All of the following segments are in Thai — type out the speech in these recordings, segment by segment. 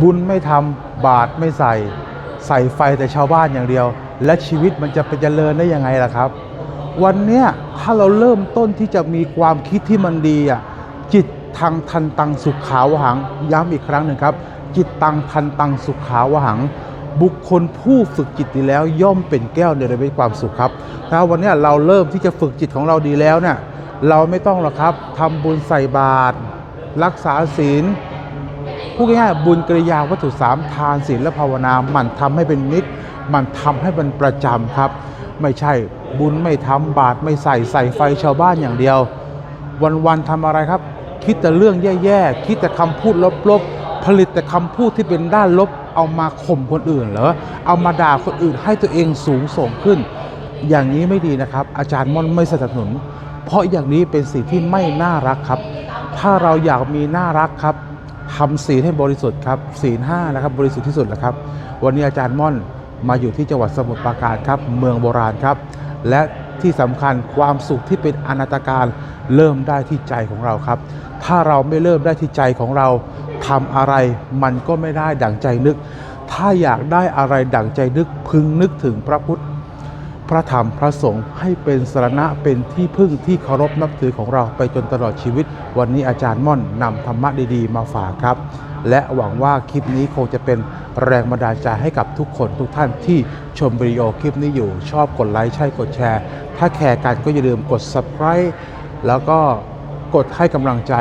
บุญไม่ทำบาตรไม่ใส่ ใส่ไฟแต่ชาวบ้านอย่างเดียว และชีวิตมันจะเป็นเจริญได้ยังไงล่ะครับ วันเนี้ยถ้าเราเริ่มต้นที่จะมีความคิดที่มันดีอะจิตทางทันตังสุขขาวหังย้ำอีกครั้งหนึ่งครับ จิตตังทันตังสุขขาวหัง บุคคลผู้ฝึกจิตดีแล้วย่อมเป็นแก้วเนรมิตความสุขครับ ถ้าวันนี้เราเริ่มที่จะฝึกจิตของเราดีแล้วเนี่ยเราไม่ต้องหรอกครับทำบุญใส่บาตรรักษาศีล พูดง่ายๆบุญกริยาวัตถุสามทานศีลและภาวนามันทำให้เป็นนิด มันทำให้มันประจำครับ ไม่ใช่บุญไม่ทำบาตรไม่ใส่ใส่ไฟชาวบ้านอย่างเดียว วันๆทำอะไรครับ คิดแต่เรื่องแย่ๆ คิดแต่คำพูดลบๆ ผลิตแต่คำพูดที่เป็นด้านลบ เอามาข่มคนอื่นเหรอเอามาด่าคนอื่นให้ตัวเองสูงส่งขึ้น อย่างนี้ไม่ดีนะครับ อาจารย์ม่อนไม่สนับสนุน เพราะอย่างนี้เป็นสิ่งที่ไม่น่ารักครับ ถ้าเราอยากมีน่ารักครับ ทำศีลให้บริสุทธิ์ครับศีลห้านะครับบริสุทธิ์ที่สุดแล้วครับ วันนี้อาจารย์ม่อนมาอยู่ที่จังหวัดสมุทรปราการครับเมืองโบราณครับ และที่สำคัญความสุขที่เป็นอนัตการเริ่มได้ที่ใจของเราครับ ถ้าเราไม่เริ่มได้ที่ใจของเราทำอะไรมันก็ไม่ได้ดั่งใจนึก ถ้าอยากได้อะไรดั่งใจนึกพึงนึกถึงพระพุทธ พระธรรมพระสงฆ์ให้เป็นสรณะเป็นที่พึ่งที่เคารพนับถือของเราไปจนตลอดชีวิต วันนี้อาจารย์ม่อนนำธรรมะดีๆ มาฝากครับ และหวังว่าคลิปนี้คงจะเป็นแรงบันดาลใจให้กับทุกคนทุกท่านที่ชมวิดีโอคลิปนี้อยู่ชอบกดไลค์ใช่กดแชร์ ถ้าแคร์กันก็อย่าลืมกด subscribe แล้วก็กดให้กำลังใจ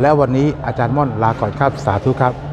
และวันนี้อาจารย์ม่อนลาก่อนครับสาธุครับ